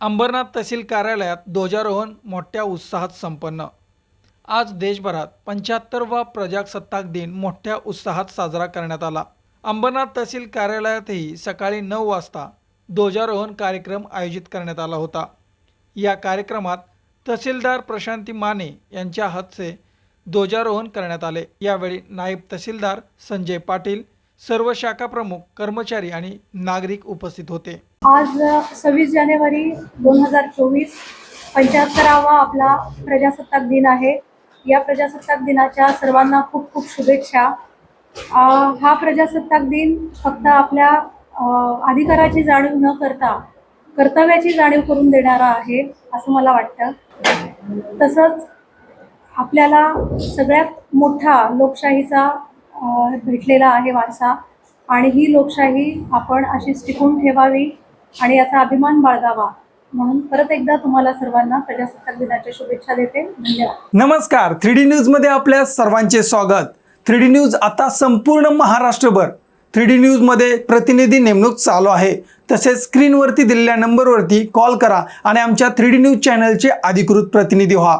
अंबरनाथ तहसील कार्यालयात ध्वजारोहण मोठ्या उत्साहात संपन्न. आज देशभरात पंच्याहत्तरवा प्रजासत्ताक दिन मोठ्या उत्साहात साजरा करण्यात आला. अंबरनाथ तहसील कार्यालयातही सकाळी नऊ वाजता ध्वजारोहण कार्यक्रम आयोजित करण्यात आला होता. या कार्यक्रमात तहसीलदार प्रशांती माने यांच्या हस्ते ध्वजारोहण करण्यात आले. यावेळी नायब तहसीलदार संजय पाटील सर्व शाखा प्रमुख कर्मचारी आणि नागरिक उपस्थित होते. आज सव्वीस जानेवारी दोन हजार चोवीस पंच्याहत्तरावा आपला प्रजासत्ताक दिन आहे. या प्रजासत्ताक दिनाच्या सर्वांना खूप खूप शुभेच्छा. हा प्रजासत्ताक दिन फक्त आपल्या अधिकाराची जाणीव न करता कर्तव्याची जाणीव करून देणारा आहे असं मला वाटतं. तसंच आपल्याला सगळ्यात मोठा लोकशाहीचा भेटलेला आहे वारसा. आणि ही लोकशाही आपण अशीच टिकून ठेवावी आणि याचा अभिमान बाळगावा. म्हणून परत एकदा तुम्हाला सर्वांना प्रजासत्ताक दिनाच्या शुभेच्छा देते. धन्यवाद. नमस्कार. थ्री डी न्यूजमध्ये आपल्या सर्वांचे स्वागत. थ्री डी न्यूज आता संपूर्ण महाराष्ट्रभर. थ्री डी न्यूजमध्ये प्रतिनिधी नेमणूक चालू आहे. तसेच स्क्रीनवरती दिलेल्या नंबरवरती कॉल करा आणि आमच्या थ्री डी न्यूज चॅनलचे अधिकृत प्रतिनिधी व्हा.